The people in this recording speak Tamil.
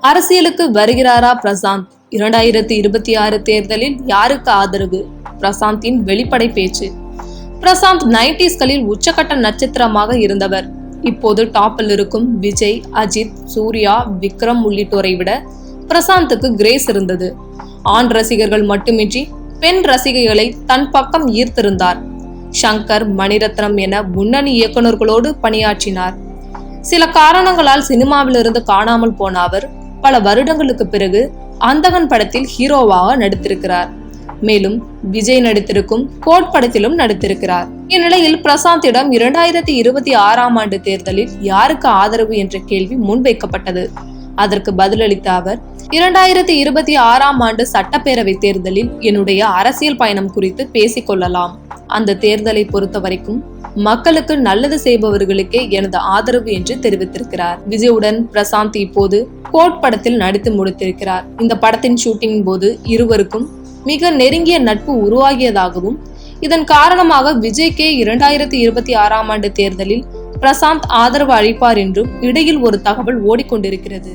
அரசியலுக்கு வருகிறாரா பிரசாந்த்? இரண்டாயிரத்தி இருபத்தி ஆறு தேர்தலில் யாருக்கு ஆதரவு? பிரசாந்தின் வெளிப்படை பேச்சு. பிரசாந்த் நைன்டிஸ்களில் உச்சக்கட்ட நட்சத்திரமாக இருந்தவர். இப்போது டாப்பில் இருக்கும் விஜய் அஜித் சூர்யா விக்ரம் உள்ளிட்டோரை விட பிரசாந்துக்கு கிரேஸ் இருந்தது. ஆண் ரசிகர்கள் மட்டுமின்றி பெண் ரசிகைகளை தன் பக்கம் ஈர்த்திருந்தார். ஷங்கர் மணிரத்னம் என முன்னணி இயக்குநர்களோடு பணியாற்றினார். சில காரணங்களால் சினிமாவிலிருந்து காணாமல் போன அவர் பல வருடங்களுக்கு பிறகு அந்தகன் படத்தில் ஹீரோவாக நடித்திருக்கிறார். மேலும் விஜய் நடித்திருக்கும் கோட் படத்திலும் நடித்திருக்கிறார். இந்நிலையில் பிரசாந்திடம் இரண்டாயிரத்தி இருபத்தி ஆறாம் ஆண்டு தேர்தலில் யாருக்கு ஆதரவு என்ற கேள்வி முன்வைக்கப்பட்டது. அதற்கு பதிலளித்த அவர் இரண்டாயிரத்தி இருபத்தி ஆறாம் ஆண்டு சட்டப்பேரவை தேர்தலில் என்னுடைய அரசியல் பயணம் குறித்து பேசிக் கொள்ளலாம். அந்த தேர்தலை பொறுத்த வரைக்கும் மக்களுக்கு நல்லது செய்பவர்களுக்கே எனது ஆதரவு என்று தெரிவித்திருக்கிறார். விஜயுடன் பிரசாந்த் இப்போது கோட் படத்தில் நடித்து முடித்திருக்கிறார். இந்த படத்தின் ஷூட்டிங் போது இருவருக்கும் மிக நெருங்கிய நட்பு உருவாகியதாகவும் இதன் காரணமாக விஜய்க்கே இரண்டாயிரத்தி இருபத்தி ஆறாம் ஆண்டு தேர்தலில் பிரசாந்த் ஆதரவு அளிப்பார் என்றும் இடையில் ஒரு தகவல் ஓடிக்கொண்டிருக்கிறது.